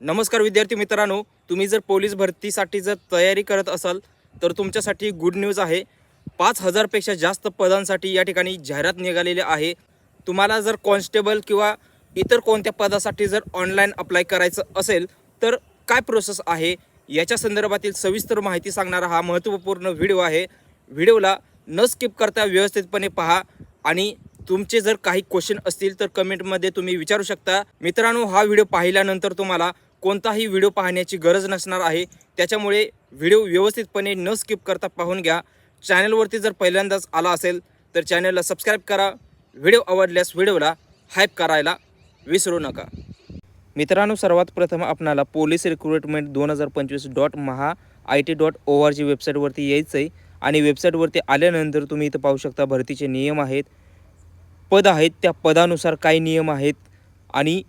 नमस्कार विद्यार्थी मित्रांनो तुम्ही जर पोलीस भरतीसाठी जर तयारी करत असाल तर तुमच्यासाठी गुड न्यूज आहे. पाच हजारपेक्षा जास्त पदांसाठी या ठिकाणी जाहिरात निघालेली आहे. तुम्हाला जर कॉन्स्टेबल किंवा इतर कोणत्या पदासाठी जर ऑनलाईन अप्लाय करायचं असेल तर काय प्रोसेस आहे? याच्या संदर्भातील सविस्तर माहिती सांगणारा हा महत्त्वपूर्ण व्हिडिओ आहे. व्हिडिओला न स्किप करता व्यवस्थितपणे पहा आणि तुमचे जर काही क्वेश्चन असतील तर कमेंटमध्ये तुम्ही विचारू शकता. मित्रांनो हा व्हिडिओ पाहिल्यानंतर तुम्हाला कोणताही व्हिडिओ पाहण्याची गरज नसणार आहे. त्याच्यामुळे व्हिडिओ व्यवस्थितपणे न स्किप करता पाहून घ्या. चॅनलवरती जर पहिल्यांदाच आला असेल तर चॅनलला सबस्क्राईब करा. व्हिडिओ आवडल्यास व्हिडिओला हायप करायला विसरू नका. मित्रांनो सर्वात प्रथम आपणाला पोलीस रिक्रुटमेंट दोन हजार पंचवीस dot Maha I T dot O R G वेबसाईटवरती यायचं आहे आणि वेबसाईटवरती आल्यानंतर तुम्ही इथं पाहू शकता भरतीचे नियम आहेत. पद आहेत त्या पदानुसार काय नियम आहेत आणि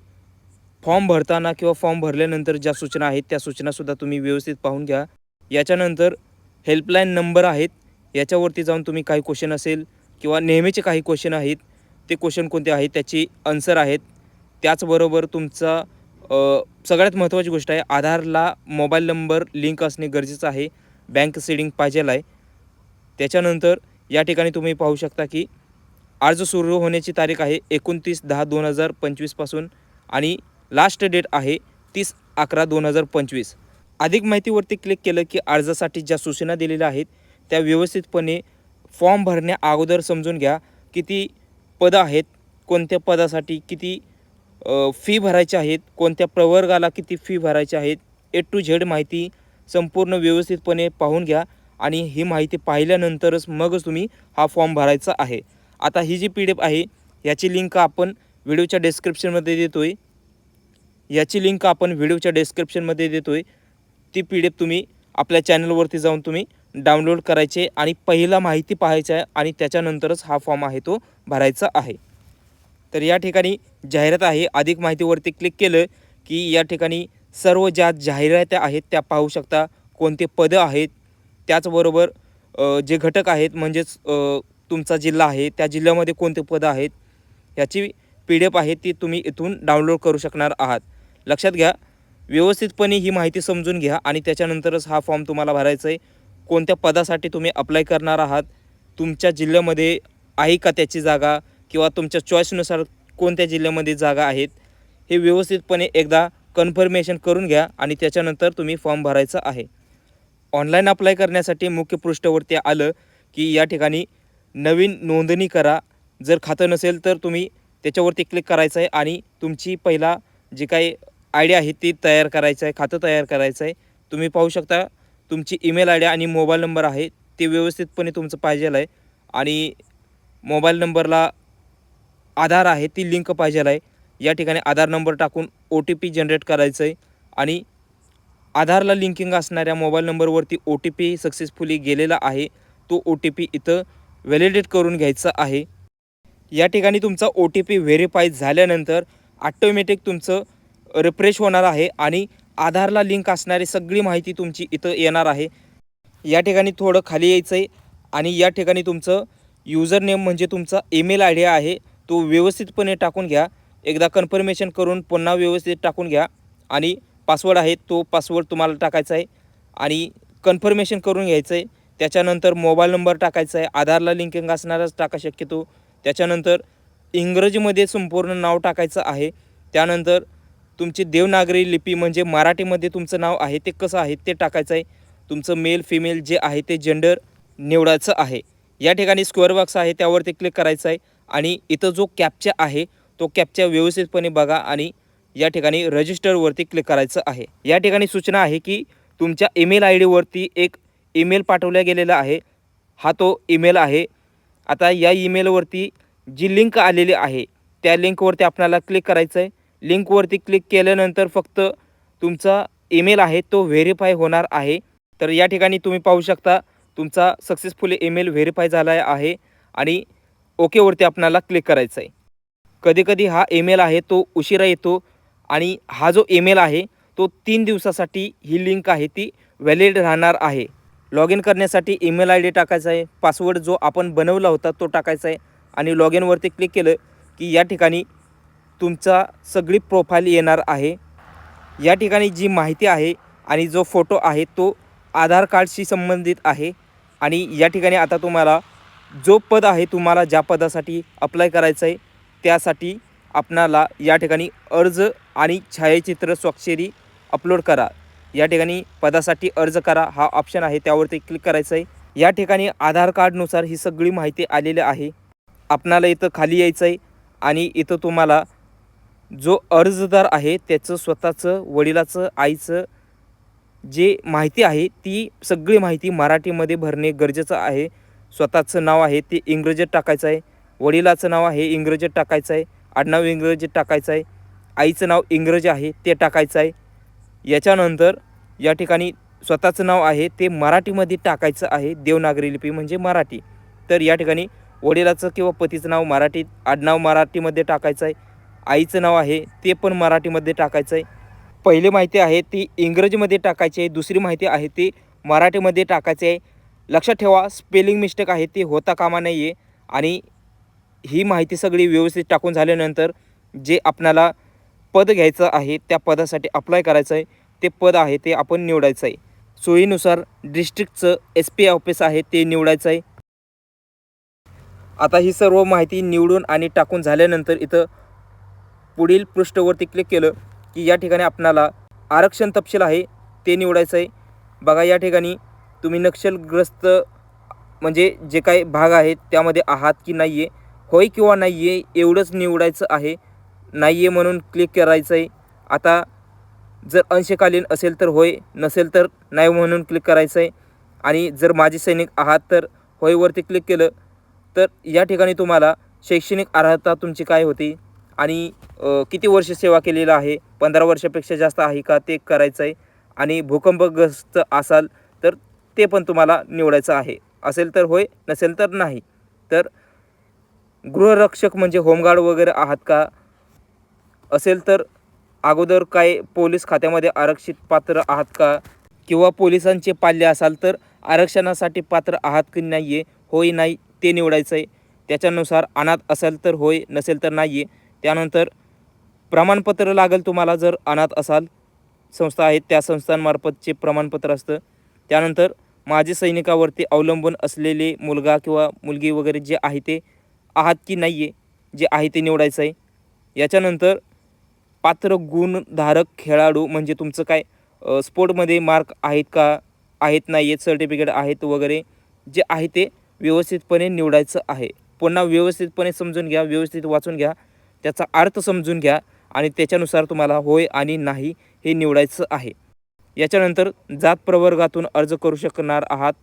फॉर्म भरताना किंवा फॉर्म भरल्यानंतर ज्या सूचना आहेत त्या सूचनासुद्धा तुम्ही व्यवस्थित पाहून घ्या. याच्यानंतर हेल्पलाईन नंबर आहेत याच्यावरती जाऊन तुम्ही काही क्वेश्चन असेल किंवा नेहमीचे काही क्वेश्चन आहेत ते क्वेश्चन कोणते आहेत त्याची आन्सर आहेत. त्याचबरोबर तुमचा सगळ्यात महत्त्वाची गोष्ट आहे आधारला मोबाईल नंबर लिंक असणे गरजेचं आहे बँक सीडिंग पाहिजेला आहे. त्याच्यानंतर या ठिकाणी तुम्ही पाहू शकता की अर्ज सुरू होण्याची तारीख आहे एकोणतीस दहा दोन हजार पंचवीसपासून आणि लास्ट डेट आहे तीस अकरा दोन हजार पंचवीस. अधिक माहितीवरती क्लिक केलं की अर्जासाठी ज्या सूचना दिलेल्या आहेत त्या व्यवस्थितपणे फॉर्म भरण्या अगोदर समजून घ्या किती पदं आहेत कोणत्या पदासाठी किती फी भरायची आहेत कोणत्या प्रवर्गाला किती फी भरायची आहेत ए टू झेड माहिती संपूर्ण व्यवस्थितपणे पाहून घ्या आणि ही माहिती पाहिल्यानंतरच मगच तुम्ही हा फॉर्म भरायचा आहे. आता ही जी पी डी एफ आहे याची लिंक आपण व्हिडिओच्या डेस्क्रिप्शनमध्ये देतो आहे याची लिंक आपण व्हिडिओच्या डेस्क्रिप्शनमध्ये देतो आहे ती पी डी एफ तुम्ही आपल्या चॅनलवरती जाऊन तुम्ही डाउनलोड करायचे आणि पहिला माहिती पाहायची आहे आणि त्याच्यानंतरच हा फॉर्म आहे तो भरायचा आहे. तर या ठिकाणी जाहिरात आहे. अधिक माहितीवरती क्लिक केलं की या ठिकाणी सर्व ज्या जाहिराती आहेत त्या पाहू शकता. कोणते पदं आहेत त्याचबरोबर जे घटक आहेत म्हणजेच तुमचा जिल्हा आहे त्या जिल्ह्यामध्ये कोणते पदं आहेत याची पी डी एफ आहे ती तुम्ही इथून डाउनलोड करू शकणार आहात. लक्षात घ्या व्यवस्थितपणे ही माहिती समजून घ्या आणि त्याच्यानंतरच हा फॉर्म तुम्हाला भरायचा आहे. कोणत्या पदासाठी तुम्ही अप्लाय करणार आहात तुमच्या जिल्ह्यामध्ये आहे का त्याची जागा किंवा तुमच्या चॉईसनुसार कोणत्या जिल्ह्यामध्ये जागा आहेत हे व्यवस्थितपणे एकदा कन्फर्मेशन करून घ्या आणि त्याच्यानंतर तुम्ही फॉर्म भरायचा आहे. ऑनलाईन अप्लाय करण्यासाठी मुख्य पृष्ठावरती आलं की या ठिकाणी नवीन नोंदणी करा. जर खातं नसेल तर तुम्ही त्याच्यावरती क्लिक करायचं आहे आणि तुमची पहिला जी काही आय डी आहे ती तयार करायचं आहे खातं तयार करायचं आहे. तुम्ही पाहू शकता तुमची ईमेल आय डी आणि मोबाईल नंबर आहे ते व्यवस्थितपणे तुमचं पाहिजेल आहे. आणि मोबाईल नंबरला आधार आहे ती लिंक पाहिजेल आहे. या ठिकाणी आधार नंबर टाकून ओ टी पी जनरेट करायचं आहे. आणि आधारला लिंकिंग असणाऱ्या मोबाईल नंबरवरती ओ टी पी सक्सेसफुली गेलेला आहे. तो ओ टी पी इथं व्हॅलिडेट करून घ्यायचं आहे. या ठिकाणी तुमचा ओ टी पी व्हेरीफाय झाल्यानंतर ऑटोमॅटिक तुमचं रिफ्रेश होणार आहे आणि आधारला लिंक असणारी सगळी माहिती तुमची इथं येणार आहे. या ठिकाणी थोडं खाली यायचं आहे आणि या ठिकाणी तुमचं युजर नेम म्हणजे तुमचा ईमेल आय डी आहे तो व्यवस्थितपणे टाकून घ्या. एकदा कन्फर्मेशन करून पुन्हा व्यवस्थित टाकून घ्या आणि पासवर्ड आहे तो पासवर्ड तुम्हाला टाकायचा आहे आणि कन्फर्मेशन करून घ्यायचं आहे त्याच्यानंतर मोबाईल नंबर टाकायचा आहे आधारला लिंकिंग असणारच टाका शक्यतो. त्याच्यानंतर इंग्रजीमध्ये संपूर्ण नाव टाकायचं आहे. त्यानंतर तुमची देवनागरी लिपी म्हणजे मराठीमध्ये तुमचं नाव आहे ते कसं आहे ते टाकायचं आहे. तुमचं मेल फिमेल जे आहे ते जेंडर निवडायचं आहे. या ठिकाणी स्क्वेअर बॉक्स आहे त्यावरती क्लिक करायचं आहे. आणि इथं जो कॅपचा आहे तो कॅपचा व्यवस्थितपणे बघा आणि या ठिकाणी रजिस्टरवरती क्लिक करायचं आहे. या ठिकाणी सूचना आहे की तुमच्या ईमेल आय डीवरती एक ईमेल पाठवला गेलेला आहे. हा तो ईमेल आहे. आता या ईमेलवरती जी लिंक आलेली आहे त्या लिंकवरती आपल्याला क्लिक करायचं आहे लिंकवरती क्लिक केल्यानंतर फक्त तुमचा ईमेल आहे तो व्हेरीफाय होणार आहे. तर या ठिकाणी तुम्ही पाहू शकता तुमचा सक्सेसफुली ईमेल व्हेरीफाय झाला आहे आणि ओकेवरती आपल्याला क्लिक करायचं आहे कधीकधी हा ईमेल आहे तो उशिरा येतो आणि हा जो ईमेल आहे तो तीन दिवसासाठी ही लिंक आहे ती व्हॅलिड राहणार आहे. लॉग इन करण्यासाठी ईमेल आय डी टाकायचा आहे. पासवर्ड जो आपण बनवला होता तो टाकायचा आहे. आणि लॉग इनवरती क्लिक केलं की या ठिकाणी तुमचा सगळी प्रोफाईल येणार आहे. या ठिकाणी जी माहिती आहे आणि जो फोटो आहे तो आधार कार्डशी संबंधित आहे. आणि या ठिकाणी आता तुम्हाला जो पद आहे तुम्हाला ज्या पदासाठी अप्लाय करायचं आहे त्यासाठी आपणाला या ठिकाणी अर्ज आणि छायाचित्र स्वाक्षरी अपलोड करा. या ठिकाणी पदासाठी अर्ज करा हा ऑप्शन आहे त्यावरती क्लिक करायचं आहे या ठिकाणी आधार कार्डनुसार ही सगळी माहिती आलेली आहे. आपणाला इथं खाली यायचं आहे आणि इथं तुम्हाला जो अर्जदार आहे त्याचं स्वतःचं वडिलाचं आईचं जे माहिती आहे ती सगळी माहिती मराठीमध्ये भरणे गरजेचं आहे. स्वतःचं नाव आहे ते इंग्रजीत टाकायचं आहे वडिलाचं नाव आहे इंग्रजीत टाकायचं आहे आडनाव इंग्रजीत टाकायचं आहे आईचं नाव इंग्रजी आहे ते टाकायचं आहे याच्यानंतर या ठिकाणी स्वतःचं नाव आहे ते मराठीमध्ये टाकायचं आहे देवनागरी लिपी म्हणजे मराठी. तर या ठिकाणी वडिलाचं किंवा पतीचं नाव मराठीत आडनाव मराठीमध्ये टाकायचं आहे. आईचं नाव आहे ते पण मराठीमध्ये टाकायचं आहे. पहिली माहिती आहे ती इंग्रजीमध्ये टाकायची आहे. दुसरी माहिती आहे ती मराठीमध्ये टाकायची आहे. लक्षात ठेवा स्पेलिंग मिस्टेक आहे ती होता कामा नाही आहे आणि ही माहिती सगळी व्यवस्थित टाकून झाल्यानंतर जे आपणाला पद घ्यायचं आहे त्या पदासाठी अप्लाय करायचं आहे ते पद आहे ते आपण निवडायचं आहे सोयीनुसार डिस्ट्रिक्टचं एस पी ऑफिस आहे ते निवडायचं आहे आता ही सर्व माहिती निवडून आणि टाकून झाल्यानंतर इथं पुढील पृष्ठवरती क्लिक केलं की या ठिकाणी आपणाला आरक्षण तपशील आहे ते निवडायचं आहे बघा या ठिकाणी तुम्ही नक्षलग्रस्त म्हणजे जे काही भाग आहेत त्यामध्ये आहात की नाही आहे होय किंवा नाही आहे एवढंच निवडायचं आहे. नाही आहे म्हणून क्लिक करायचं आहे आता जर अंशकालीन असेल तर होय नसेल तर नाही म्हणून क्लिक करायचं आहे आणि जर माजी सैनिक आहात तर होयवरती क्लिक केलं तर या ठिकाणी तुम्हाला शैक्षणिक अर्हता तुमची काय होती? आणि किती वर्ष सेवा केलेलं आहे? पंधरा वर्षापेक्षा जास्त आहे का? ते करायचं आहे आणि भूकंपग्रस्त असाल तर ते पण तुम्हाला निवडायचं आहे. असेल तर होय नसेल तर नाही. तर गृहरक्षक म्हणजे होमगार्ड वगैरे आहात का? असेल तर अगोदर काय पोलीस खात्यामध्ये आरक्षित पात्र आहात का? किंवा पोलिसांचे पाल्य असाल तर आरक्षणासाठी पात्र आहात की नाही आहे होय नाही ते निवडायचं आहे त्याच्यानुसार अनाथ असेल तर होय नसेल तर नाही आहे त्यानंतर प्रमाणपत्र लागेल तुम्हाला जर अनाथ असाल. संस्था आहेत त्या संस्थांमार्फतचे प्रमाणपत्र असतं. त्यानंतर माजी सैनिकावरती अवलंबून असलेले मुलगा किंवा मुलगी वगैरे जे आहे ते आहात की नाही आहे जे आहे ते निवडायचं आहे याच्यानंतर पात्र गुणधारक खेळाडू म्हणजे तुमचं काय स्पोर्टमध्ये मार्क आहेत का? आहेत नाही आहेत सर्टिफिकेट आहेत वगैरे जे आहे ते व्यवस्थितपणे निवडायचं आहे. पुन्हा व्यवस्थितपणे समजून घ्या व्यवस्थित वाचून घ्या त्याचा अर्थ समजून घ्या आणि त्याच्यानुसार तुम्हाला होय आणि नाही हे निवडायचं आहे. याच्यानंतर जात प्रवर्गातून अर्ज करू शकणार आहात.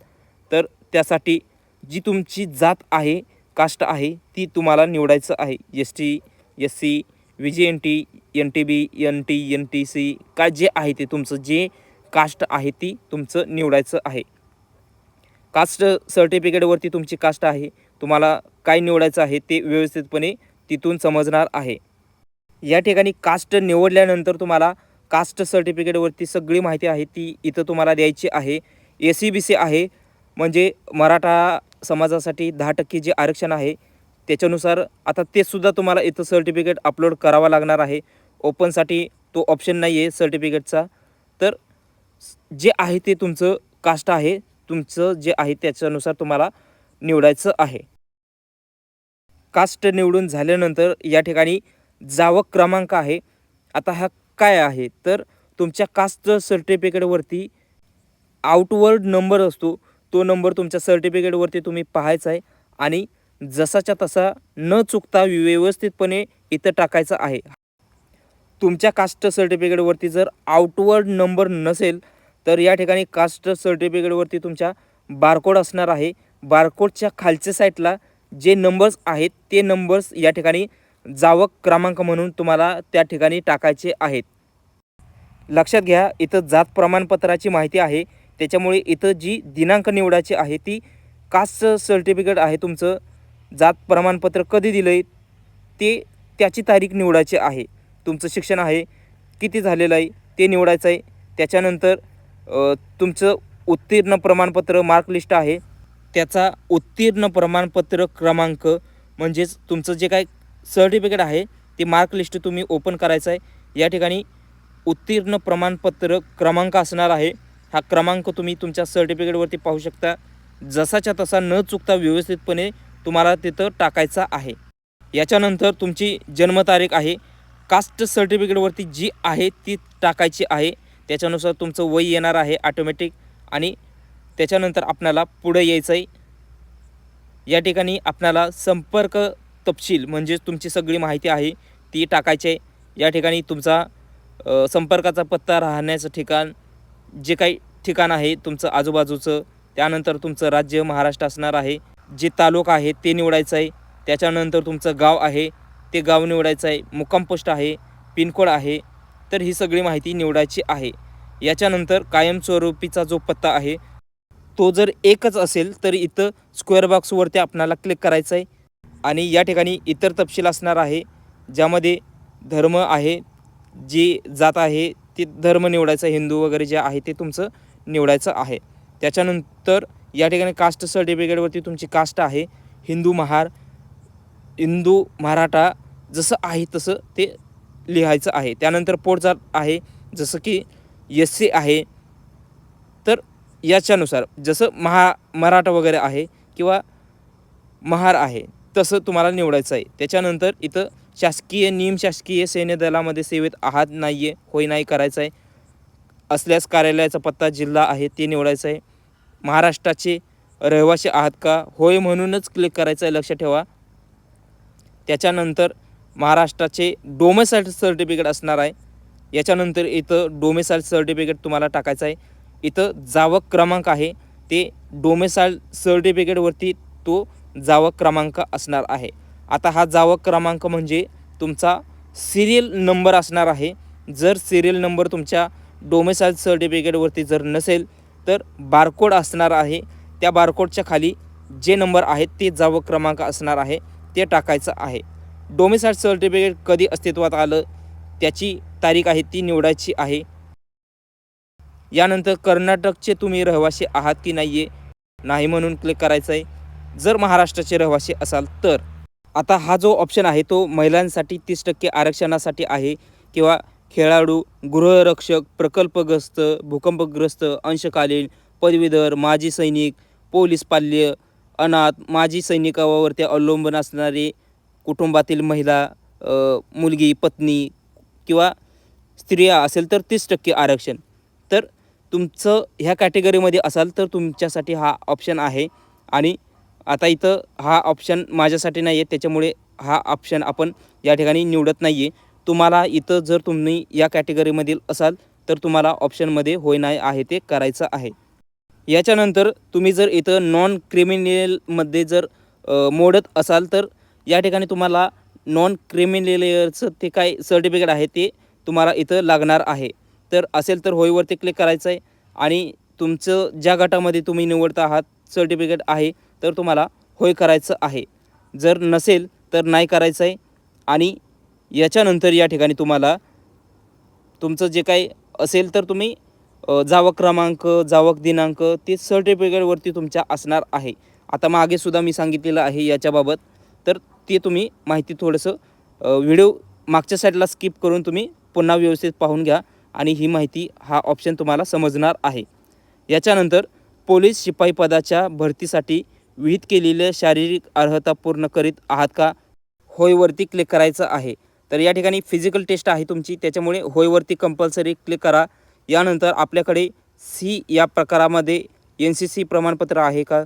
तर त्यासाठी जी तुमची जात आहे कास्ट आहे ती तुम्हाला निवडायचं आहे. S T S C V G N T N T B N T N T C काय जे आहे ते तुमचं जे कास्ट आहे ती तुमचं निवडायचं आहे. कास्ट सर्टिफिकेटवरती तुमची कास्ट आहे. तुम्हाला काय निवडायचं आहे ते व्यवस्थितपणे तिथून समजणार आहे. या ठिकाणी कास्ट निवडल्यानंतर तुम्हाला कास्ट सर्टिफिकेटवरती सगळी माहिती आहे ती इथं तुम्हाला द्यायची आहे. ए सी बी सी आहे. म्हणजे मराठा समाजासाठी दहा टक्के जे आरक्षण आहे त्याच्यानुसार आता ते सुद्धा तुम्हाला इथं सर्टिफिकेट अपलोड करावं लागणार आहे. ओपनसाठी तो ऑप्शन नाही आहे सर्टिफिकेटचा तर जे आहे ते तुमचं कास्ट आहे तुमचं जे आहे त्याच्यानुसार तुम्हाला निवडायचं आहे. कास्ट निवडून झाल्यानंतर या ठिकाणी जावक क्रमांक आहे. आता हा काय आहे? तर तुमच्या कास्ट सर्टिफिकेटवरती आउटवर्ड नंबर असतो. तो नंबर तुमच्या सर्टिफिकेटवरती तुम्ही पाहायचा आहे. आणि जसाच्या तसा न चुकता व्यवस्थितपणे इथं टाकायचा आहे. तुमच्या कास्ट सर्टिफिकेटवरती जर आउटवर्ड नंबर नसेल तर या ठिकाणी कास्ट सर्टिफिकेटवरती तुमच्या बारकोड असणार आहे. बारकोडच्या खालच्या साईडला जे नंबर्स आहेत ते नंबर्स या ठिकाणी जावक क्रमांक म्हणून तुम्हाला त्या ठिकाणी टाकायचे आहेत. लक्षात घ्या इथं जात प्रमाणपत्राची माहिती आहे. त्याच्यामुळे इथं जी दिनांक निवडायची आहे ती कास्ट सर्टिफिकेट आहे तुमचं. जात प्रमाणपत्र कधी दिलं आहे ते त्याची तारीख निवडायची आहे. तुमचं शिक्षण आहे किती झालेलं आहे ते निवडायचं आहे. त्याच्यानंतर तुमचं उत्तीर्ण प्रमाणपत्र मार्कलिस्ट आहे. त्याचा उत्तीर्ण प्रमाणपत्र क्रमांक म्हणजेच तुमचं जे काय सर्टिफिकेट आहे ते मार्कलिस्ट तुम्ही ओपन करायचं आहे. या ठिकाणी उत्तीर्ण प्रमाणपत्र क्रमांक असणार आहे. हा क्रमांक तुम्ही तुमच्या सर्टिफिकेटवरती पाहू शकता. जसाच्या तसा न चुकता व्यवस्थितपणे तुम्हाला तिथं टाकायचा आहे. याच्यानंतर तुमची जन्मतारीख आहे. कास्ट सर्टिफिकेटवरती जी आहे ती टाकायची आहे. त्याच्यानुसार तुमचं वय येणार आहे ऑटोमॅटिक आणि त्याच्यानंतर आपणाला पुढे यायचं आहे या ठिकाणी आपणाला संपर्क तपशील म्हणजेच तुमची सगळी माहिती आहे ती टाकायची आहे. या ठिकाणी तुमचा संपर्काचा पत्ता राहण्याचं ठिकाण जे काही ठिकाण आहे तुमचं आजूबाजूचं त्यानंतर तुमचं राज्य महाराष्ट्र असणार आहे. जे तालुका आहे ते निवडायचं आहे. त्याच्यानंतर तुमचं गाव आहे. ते गाव निवडायचं आहे. मुक्काम पोस्ट आहे पिनकोड आहे तर ही सगळी माहिती निवडायची आहे. याच्यानंतर कायमस्वरूपीचा जो पत्ता आहे तो जर एकच असेल तर इथं स्क्वेअर बॉक्सवरती आपणाला क्लिक करायचं आहे. आणि या ठिकाणी इतर तपशील असणार आहे ज्यामध्ये धर्म आहे जी जात आहे ते धर्म निवडायचं हिंदू वगैरे जे आहे ते तुमचं निवडायचं आहे. त्याच्यानंतर या ठिकाणी कास्ट सर्टिफिकेटवरती तुमची कास्ट आहे हिंदू महार हिंदू मराठा जसं आहे तसं ते लिहायचं आहे. त्यानंतर पोटजात आहे जसं की एस सी आहे. तर याच्यानुसार जसं महा मराठा वगैरे आहे किंवा महार आहे तसं तुम्हाला निवडायचं आहे. त्याच्यानंतर इथं शासकीय निम शासकीय सैन्य दलामध्ये सेवेत आहात नाही आहे होय नाही करायचं आहे. असल्यास कार्यालयाचा पत्ता जिल्हा आहे ते निवडायचं आहे. महाराष्ट्राचे रहिवासी आहात का होय म्हणूनच क्लिक करायचं आहे लक्षात ठेवा. त्याच्यानंतर महाराष्ट्राचे डोमेसाईल सर्टिफिकेट असणार आहे. याच्यानंतर इथं डोमेसाईल सर्टिफिकेट तुम्हाला टाकायचं आहे. इथं जावक क्रमांक आहे. ते डोमेसाईल सर्टिफिकेटवरती तो जावक क्रमांक असणार आहे. आता हा जावक क्रमांक म्हणजे तुमचा सिरियल नंबर असणार आहे. जर सिरियल नंबर तुमच्या डोमेसाईल सर्टिफिकेटवरती जर नसेल तर बारकोड असणार आहे. त्या बारकोडच्या खाली जे नंबर आहेत ते जावक क्रमांक असणार आहे. ते टाकायचं आहे. डोमेसाईल सर्टिफिकेट कधी अस्तित्वात आलं त्याची तारीख आहे ती निवडायची आहे. यानंतर कर्नाटकचे तुम्ही रहिवासी आहात की नाही आहे नाही म्हणून क्लिक करायचं आहे जर महाराष्ट्राचे रहिवासी असाल तर. आता हा जो ऑप्शन आहे तो महिलांसाठी तीस टक्के आरक्षणासाठी आहे किंवा खेळाडू गृहरक्षक प्रकल्पग्रस्त भूकंपग्रस्त अंशकालीन पदवीधर माजी सैनिक पोलीस पाल्य अनाथ माजी सैनिकावरती अवलंबून असणारे कुटुंबातील महिला मुलगी पत्नी किंवा स्त्रिया असेल तर तीस टक्के आरक्षण. तर तुमचं ह्या कॅटेगरीमध्ये असाल तर तुमच्यासाठी हा ऑप्शन आहे. आणि आता इथं हा ऑप्शन माझ्यासाठी नाही आहे त्याच्यामुळे हा ऑप्शन आपण या ठिकाणी निवडत नाही आहे तुम्हाला इथं जर तुम्ही या कॅटेगरीमधील असाल तर तुम्हाला ऑप्शनमध्ये होय नाही आहे ते करायचं आहे. याच्यानंतर तुम्ही जर इथं नॉन क्रिमिनलमध्ये जर मोडत असाल तर या ठिकाणी तुम्हाला नॉन क्रिमिनलचं ते काय सर्टिफिकेट आहे ते तुम्हाला इथं लागणार आहे. तर असेल तर होईवरती क्लिक करायचं आहे आणि तुमचं ज्या गटामध्ये तुम्ही निवडता आहात सर्टिफिकेट आहे तर तुम्हाला होय करायचं आहे. जर नसेल तर नाही करायचं आहे आणि याच्यानंतर या ठिकाणी तुम्हाला तुमचं जे काही असेल तर तुम्ही जावक क्रमांक जावक दिनांक ते सर्टिफिकेटवरती तुमच्या असणार आहे. आता मागेसुद्धा मी सांगितलेलं आहे याच्याबाबत. तर ते तुम्ही माहिती थोडंसं व्हिडिओ मागच्या साईडला स्किप करून तुम्ही पुन्हा व्यवस्थित पाहून घ्या आणि ही माहिती हा ऑप्शन तुम्हाला समजणार आहे. याच्यानंतर पोलीस शिपाई पदाच्या भरतीसाठी विहित केलेलं शारीरिक अर्हता पूर्ण करीत आहात का? होयवरती क्लिक करायचं आहे. तर या ठिकाणी फिजिकल टेस्ट आहे तुमची त्याच्यामुळे होयवरती कंपल्सरी क्लिक करा. यानंतर आपल्याकडे सी या प्रकारामध्ये एन सी सी प्रमाणपत्र आहे का?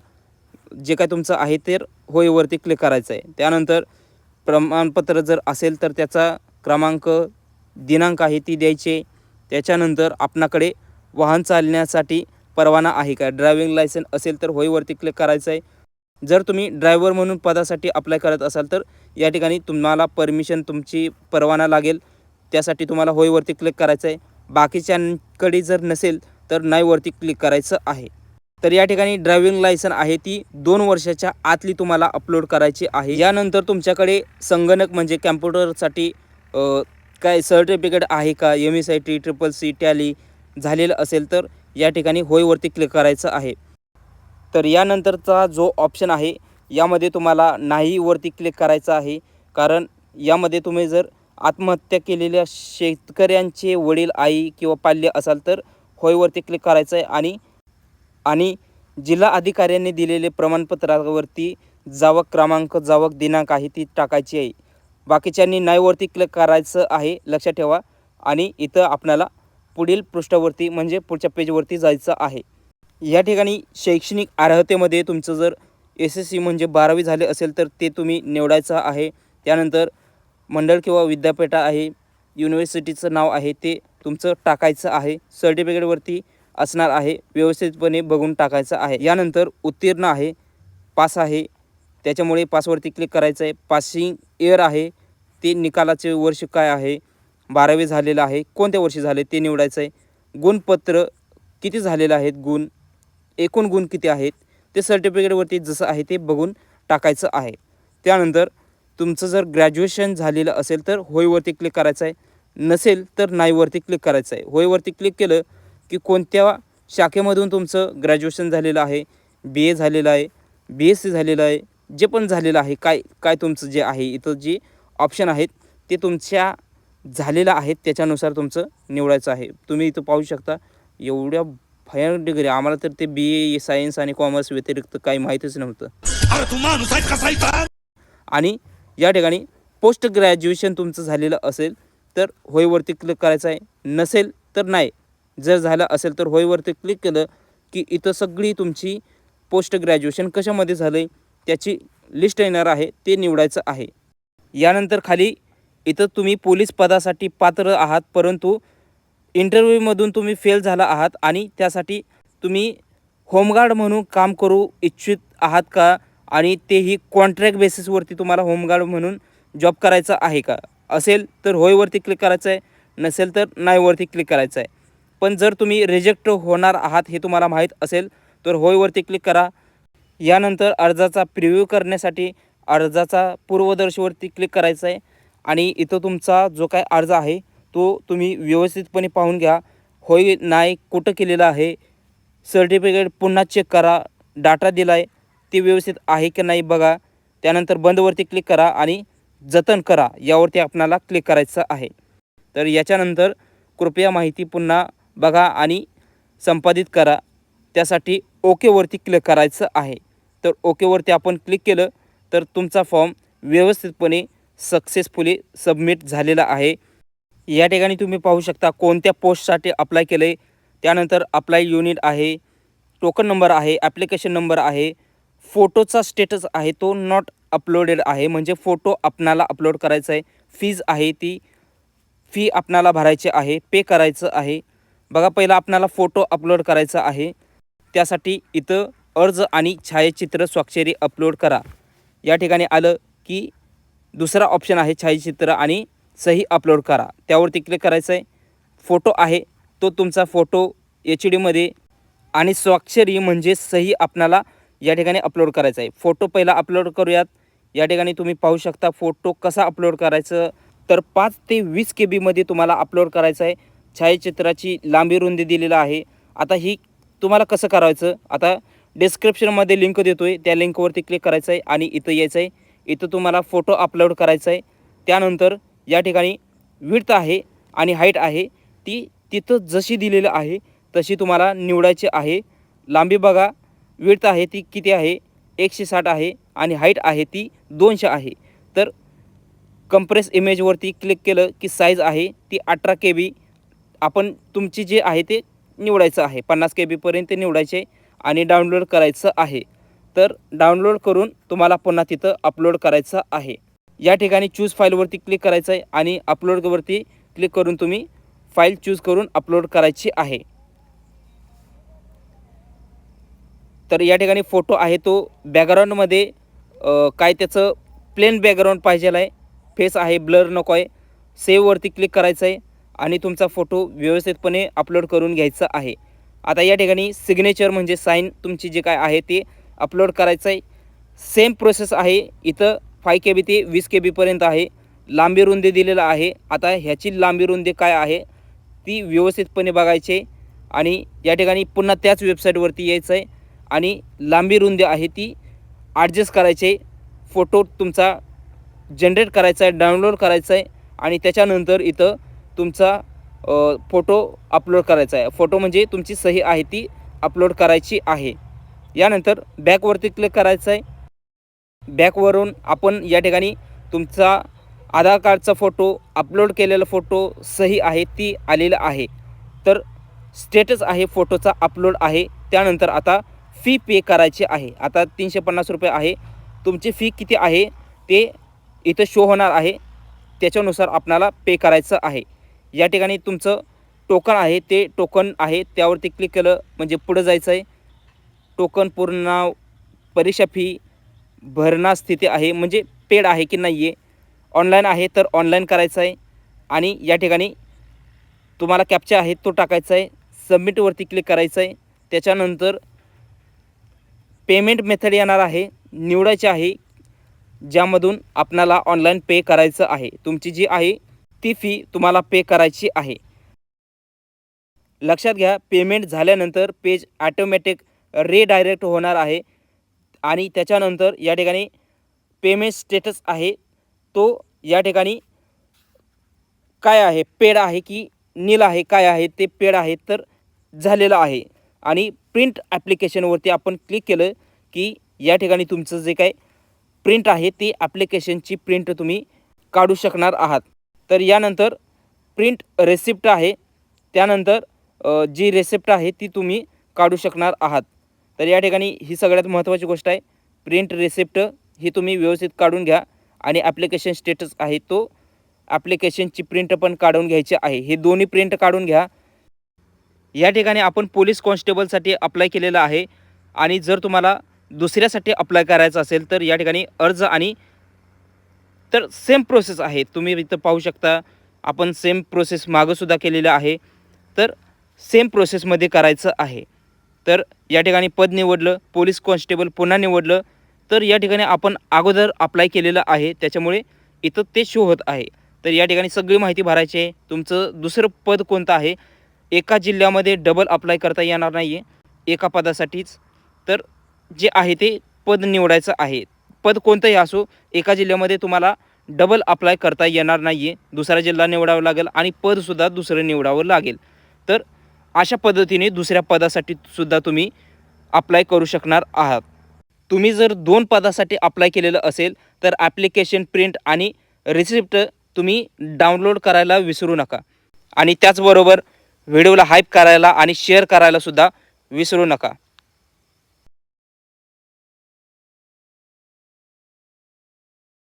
जे काय तुमचं आहे ते होयवरती क्लिक करायचं आहे. त्यानंतर प्रमाणपत्र जर असेल तर त्याचा क्रमांक दिनांक आहे ती द्यायचे. त्याच्यानंतर आपणाकडे वाहन चालण्यासाठी परवाना आहे का? ड्रायव्हिंग लायसन असेल तर होईवरती क्लिक करायचं आहे. जर तुम्ही ड्रायव्हर म्हणून पदासाठी अप्लाय करत असाल तर या ठिकाणी तुम्हाला परमिशन तुमची परवाना लागेल. त्यासाठी तुम्हाला होईवरती क्लिक करायचं आहे. बाकीच्यांकडे जर नसेल तर नाहीवरती क्लिक करायचं आहे. तर या ठिकाणी ड्रायव्हिंग लायसन आहे ती दोन वर्षाच्या आतली तुम्हाला अपलोड करायची आहे. यानंतर तुमच्याकडे संगणक म्हणजे कॅम्प्युटरसाठी काय सर्टिफिकेट आहे का M S I T triple C tally झालेलं असेल तर या ठिकाणी होयवरती क्लिक करायचं आहे. तर यानंतरचा जो ऑप्शन आहे यामध्ये तुम्हाला नाहीवरती क्लिक करायचं आहे. कारण यामध्ये तुम्ही जर आत्महत्या केलेल्या शेतकऱ्यांचे वडील आई किंवा पाल्य असाल तर होयवरती क्लिक करायचं आहे आणि आणि जिल्हा अधिकाऱ्यांनी दिलेले प्रमाणपत्रावरती जावक क्रमांक जावक दिनांक आहे ती टाकायची आहे. बाकीच्यांनी नाहीवरती क्लिक करायचं आहे लक्षात ठेवा. आणि इथं आपल्याला पुढील पृष्ठावरती म्हणजे पुढच्या पेजवरती जायचं आहे. या ठिकाणी शैक्षणिक अर्हतेमध्ये तुमचं जर एस एस सी म्हणजे बारावी झाले असेल तर ते तुम्ही निवडायचं आहे. त्यानंतर मंडळ किंवा विद्यापीठ आहे युनिव्हर्सिटीचं नाव आहे ते तुमचं टाकायचं आहे. सर्टिफिकेटवरती असणार आहे. व्यवस्थितपणे बघून टाकायचं आहे. यानंतर उत्तीर्ण आहे. पास आहे. त्याच्यामुळे पासवरती क्लिक करायचं आहे पासिंग इयर आहे. ते निकालाचे वर्ष काय आहे? बारावी झालेलं आहे. कोणत्या वर्षी झाले ते निवडायचं आहे गुणपत्र किती झालेलं आहेत? गुण एकूण गुण किती आहेत? ते सर्टिफिकेटवरती जसं आहे ते बघून टाकायचं आहे. त्यानंतर तुमचं जर ग्रॅज्युएशन झालेलं असेल तर होयवरती क्लिक करायचं आहे नसेल तर नाहीवरती क्लिक करायचं आहे होयवरती क्लिक केलं की कोणत्या शाखेमधून तुमचं ग्रॅज्युएशन झालेलं आहे बी ए झालेलं आहे बी एस सी झालेलं आहे जे पण झालेलं आहे काय काय तुमचं जे आहे इथं जे ऑप्शन आहेत ते तुमच्या झालेलं आहेत त्याच्यानुसार तुमचं निवडायचं आहे. तुम्ही इथं पाहू शकता एवढ्या भयानक डिग्री आम्हाला तर ते बी ए सायन्स आणि कॉमर्स व्यतिरिक्त काही माहीतच नव्हतं. आणि या ठिकाणी पोस्ट ग्रॅज्युएशन तुमचं झालेलं असेल तर होयवरती क्लिक करायचं आहे. नसेल तर नाही. जर झालं असेल तर होयवरती क्लिक केलं की इथं सगळी तुमची पोस्ट ग्रॅज्युएशन कशामध्ये झालं आहे त्याची लिस्ट येणार आहे ते निवडायचं आहे. यानंतर खाली इथं तुम्ही पोलीस पदासाठी पात्र आहात परंतु इंटरव्ह्यूमधून तुम्ही फेल झाला आहात आणि त्यासाठी तुम्ही होमगार्ड म्हणून काम करू इच्छित आहात का? आणि तेही कॉन्ट्रॅक्ट बेसिसवरती तुम्हाला होमगार्ड म्हणून जॉब करायचा आहे का? असेल तर होयवरती क्लिक करायचं आहे नसेल तर नाहीवरती क्लिक करायचं आहे पण जर तुम्ही रिजेक्ट होणार आहात हे तुम्हाला माहीत असेल तर होयवरती क्लिक करा. यानंतर अर्जाचा प्रिव्ह्यू करण्यासाठी अर्जाचा पूर्वदर्शवरती क्लिक करायचं आहे आणि इथं तुमचा जो काय अर्ज आहे तो तुम्ही व्यवस्थितपणे पाहून घ्या. होय नाही कुठं केलेलं आहे सर्टिफिकेट पुन्हा चेक करा. डाटा दिला आहे ते व्यवस्थित आहे की नाही बघा. त्यानंतर बंदवरती क्लिक करा आणि जतन करा. यावरती आपणाला क्लिक करायचं आहे. तर याच्यानंतर कृपया माहिती पुन्हा बघा आणि संपादित करा. त्यासाठी ओकेवरती क्लिक करायचं आहे. तर ओकेवरती आपण क्लिक केलं तर तुमचा फॉर्म व्यवस्थितपणे सक्सेसफुली सबमिट झालेला आहे. या ठिकाणी तुम्ही पाहू शकता कोणत्या पोस्टसाठी अप्लाय केलं आहे त्यानंतर अप्लाय युनिट आहे टोकन नंबर आहे ॲप्लिकेशन नंबर आहे फोटोचा स्टेटस आहे तो नॉट अपलोडेड आहे. म्हणजे फोटो आपणाला अपलोड करायचा आहे फीज आहे ती फी आपणाला भरायची आहे पे करायचं आहे. बघा पहिला आपणाला फोटो अपलोड करायचा आहे. त्यासाठी इथं अर्ज आणि छायाचित्र स्वाक्षरी अपलोड करा. या ठिकाणी आलं की दुसरा ऑप्शन आहे छायाचित्र आणि सही अपलोड करा. त्यावरती क्लिक करायचं आहे फोटो आहे तो तुमचा फोटो एच डीमध्ये आणि स्वाक्षरी म्हणजे सही आपणाला या ठिकाणी अपलोड करायचा आहे फोटो पहिला अपलोड करूयात. या ठिकाणी तुम्ही पाहू शकता फोटो कसा अपलोड करायचं. तर पाच ते वीस के बीमध्ये तुम्हाला अपलोड करायचं आहे छायाचित्राची लांबी रुंदी दिलेलं आहे. आता ही तुम्हाला कसं करायचं? आता डिस्क्रिप्शनमध्ये लिंक देतो आहे त्या लिंकवरती क्लिक करायचं आहे आणि इथं यायचं आहे इथं तुम्हाला फोटो अपलोड करायचा आहे त्यानंतर या ठिकाणी विड्थ आहे आणि हाईट आहे. ती तिथं जशी दिलेलं आहे तशी तुम्हाला निवडायची आहे. लांबी बघा. विड्थ आहे ती किती आहे? एकशे साठ आहे आणि हाईट आहे ती दोनशे आहे. तर कंप्रेस इमेजवरती क्लिक केलं की साईज आहे ती अठरा के बी आपण तुमची जे आहे ते निवडायचं आहे. पन्नास के बीपर्यंत निवडायचे आणि डाउनलोड करायचं आहे. तर डाउनलोड करून तुम्हाला पुन्हा तिथं अपलोड करायचं आहे. या ठिकाणी चूज फाईलवरती क्लिक करायचं आहे आणि अपलोडवरती क्लिक करून तुम्ही फाईल चूज करून अपलोड करायची आहे. तर या ठिकाणी फोटो आहे तो बॅकग्राऊंडमध्ये काय त्याचं प्लेन बॅकग्राऊंड पाहिजेला आहे फेस आहे ब्लर नको आहे सेववरती क्लिक करायचं आहे आणि तुमचा फोटो व्यवस्थितपणे अपलोड करून घ्यायचा आहे. आता या ठिकाणी सिग्नेचर म्हणजे साईन तुमची जे काय आहे ते अपलोड करायचं आहे सेम प्रोसेस आहे. इथं फाय के बी ते वीस के बीपर्यंत आहे. लांबी रुंदी दिलेलं आहे. आता ह्याची लांबी रुंदी काय आहे ती व्यवस्थितपणे बघायची आहे. आणि या ठिकाणी पुन्हा त्याच वेबसाईटवरती यायचं आहे आणि लांबी रुंदी आहे ती ॲडजस्ट करायचे फोटो तुमचा जनरेट करायचा आहे डाउनलोड करायचा आहे. आणि त्याच्यानंतर इथं तुमचा फोटो अपलोड करायचा आहे. फोटो म्हणजे तुमची सही आहे ती अपलोड करायची आहे. यानंतर बॅकवरती क्लिक करायचं आहे. बॅकवरून आपण या ठिकाणी तुमचा आधार कार्डचा फोटो अपलोड केलेला फोटो सही आहे ती आलेलं आहे. तर स्टेटस आहे फोटोचा अपलोड आहे. त्यानंतर आता फी पे करायची आहे. आता तीनशे पन्नास रुपये आहे. तुमची फी किती आहे ते इथं शो होणार आहे. त्याच्यानुसार आपणाला पे करायचं आहे. या ठिकाणी तुमचं टोकन आहे ते टोकन आहे त्यावरती क्लिक केलं म्हणजे पुढं जायचं आहे टोकन पूर्ण नाव परीक्षा फी भरणा स्थिती आहे म्हणजे पेड आहे की नाही आहे ऑनलाईन आहे तर ऑनलाईन करायचं आहे आणि या ठिकाणी तुम्हाला कॅप्चा आहे तो टाकायचा आहे सबमिटवरती क्लिक करायचं आहे त्याच्यानंतर पेमेंट मेथड येणार आहे निवडायचे आहे ज्यामधून आपणाला ऑनलाईन पे करायचं आहे. तुमची जी आहे ती फी तुम्हाला पे करायची आहे. लक्षात घ्या पेमेंट झाल्यानंतर पेज ॲटोमॅटिक रिडायरेक्ट होणार आहे. आणि त्याच्यानंतर या ठिकाणी पेमेंट स्टेटस आहे. तो या ठिकाणी काय आहे? पेड आहे की नील आहे? काय आहे? ते पेड आहे तर झालेलं आहे. आणि प्रिंट ॲप्लिकेशनवरती आपण क्लिक केलं की या ठिकाणी तुमचं जे काय प्रिंट आहे ती ॲप्लिकेशनची प्रिंट तुम्ही काढू शकणार आहात. तर यानंतर प्रिंट रेसिप्ट आहे. त्यानंतर जी रेसिप्ट आहे ती तुम्ही काढू शकणार आहात. तर या ठिकाणी ही सगळ्यात महत्त्वाची गोष्ट आहे. प्रिंट रेसिप्ट ही तुम्ही व्यवस्थित काढून घ्या आणि ॲप्लिकेशन स्टेटस आहे तो ॲप्लिकेशनची प्रिंट पण काढून घ्यायची आहे. हे दोन्ही प्रिंट काढून घ्या. या ठिकाणी आपण पोलीस कॉन्स्टेबलसाठी अप्लाय केलेलं आहे आणि जर तुम्हाला दुसऱ्यासाठी अप्लाय करायचं असेल तर या ठिकाणी अर्ज आणि तर सेम प्रोसेस आहे. तुम्ही इथं पाहू शकता आपण सेम प्रोसेस मागंसुद्धा केलेलं आहे. तर सेम प्रोसेसमध्ये करायचं आहे. तर या ठिकाणी पद निवडलं पोलीस कॉन्स्टेबल पुन्हा निवडलं. तर या ठिकाणी आपण अगोदर अप्लाय केलेलं आहे. त्याच्यामुळे इथं ते शो होत आहे. तर या ठिकाणी सगळी माहिती भरायची आहे. तुमचं दुसरं पद कोणतं आहे? एका जिल्ह्यामध्ये डबल अप्लाय करता येणार नाही आहे एका पदासाठीच. तर जे आहे ते पद निवडायचं आहे. पद कोणतंही असो एका जिल्ह्यामध्ये तुम्हाला डबल अप्लाय करता येणार नाही आहे दुसरा जिल्हा निवडावा लागेल आणि पदसुद्धा दुसरं निवडावं लागेल. तर अशा पद्धतीने दुसऱ्या पदासाठी सुद्धा तुम्ही अप्लाय करू शकणार आहात. तुम्ही जर दोन पदासाठी अप्लाय केलेलं असेल तर ॲप्लिकेशन प्रिंट आणि रिसिप्ट तुम्ही डाउनलोड करायला विसरू नका. आणि त्याचबरोबर व्हिडिओला हाईप करायला आणि शेअर करायलासुद्धा विसरू नका.